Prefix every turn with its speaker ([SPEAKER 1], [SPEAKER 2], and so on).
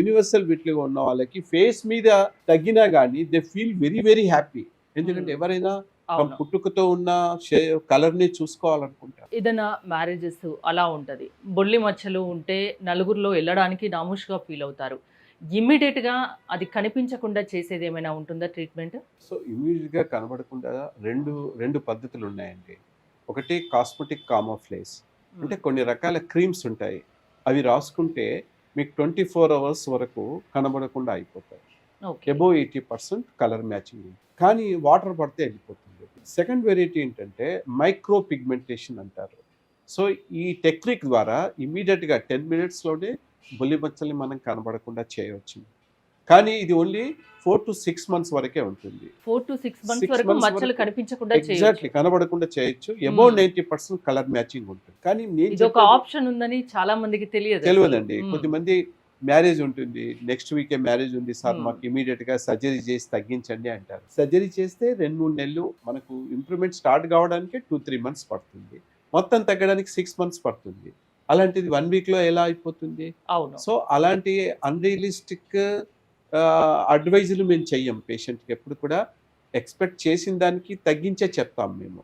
[SPEAKER 1] Universal వీటిలో ఉన్న వాళ్ళకి ఫేస్ మీద తగ్గినా కానీ they feel very very happy ఎందుకంటే
[SPEAKER 2] Hmm.
[SPEAKER 1] ఎవరైనా పుట్టుకతో ఉన్న కలర్ని చూసుకోవాలనుకుంటారు.
[SPEAKER 2] ఏదైనా మ్యారేజెస్ అలా ఉంటుంది. బొల్లి మచ్చలు ఉంటే నలుగురిలో వెళ్ళడానికి నాముష్గా ఫీల్ అవుతారు. ఇమ్మీడియట్గా అది కనిపించకుండా చేసేది ఏమైనా ఉంటుందా ట్రీట్మెంట్
[SPEAKER 1] సో ఇమీడియట్గా కనబడకుండా రెండు రెండు పద్ధతులు ఉన్నాయండి. ఒకటి కాస్మెటిక్ కామోఫ్లేస్ అంటే కొన్ని రకాల క్రీమ్స్ ఉంటాయి. అవి రాసుకుంటే మీకు ట్వంటీ ఫోర్ అవర్స్ వరకు కనబడకుండా అయిపోతాయి. Above eighty percent colour matching కానీ వాటర్ పడితే వెళ్ళిపోతుంది. సెకండ్ వెరైటీ ఏంటంటే మైక్రో పిగ్మెంటేషన్ అంటారు. సో ఈ టెక్నిక్ ద్వారా ఇమీడియట్గా టెన్ మినిట్స్లోనే బొల్లి మచ్చల్ని మనం కనబడకుండా చేయవచ్చు. కానీ ఇది only four to six months వరకే ఉంటుంది.
[SPEAKER 2] ఫోర్ టు సిక్స్ మంత్స్ వరకు మచ్చలు కనిపించకుండా
[SPEAKER 1] ఎగ్జాక్ట్లీ కనబడకుండా చేయొచ్చు. Above. Ninety percent colour matching ఉంటుంది. కానీ నేను
[SPEAKER 2] ఒక ఆప్షన్ ఉందని చాలా మందికి తెలియదు
[SPEAKER 1] తెలియదండి.
[SPEAKER 2] Hmm.
[SPEAKER 1] కొద్దిమంది మ్యారేజ్ ఉంటుంది. నెక్స్ట్ వీకే మ్యారేజ్ ఉంది. Sir
[SPEAKER 2] Hmm.
[SPEAKER 1] మాకు ఇమీడియట్గా సర్జరీ చేసి తగ్గించండి అంటారు. సర్జరీ చేస్తే రెండు మూడు నెలలు మనకు ఇంప్రూవ్మెంట్ స్టార్ట్ కావడానికి టూ త్రీ మంత్స్ పడుతుంది. మొత్తం తగ్గడానికి సిక్స్ మంత్స్ పడుతుంది. అలాంటిది వన్ వీక్లో ఎలా అయిపోతుంది?
[SPEAKER 2] అవును.
[SPEAKER 1] సో అలాంటి అన్రియలిస్టిక్ అడ్వైజులు మేము చెయ్యం. పేషెంట్కి ఎప్పుడు కూడా ఎక్స్పెక్ట్ చేసిన దానికి తగ్గించే చెప్తాం మేము.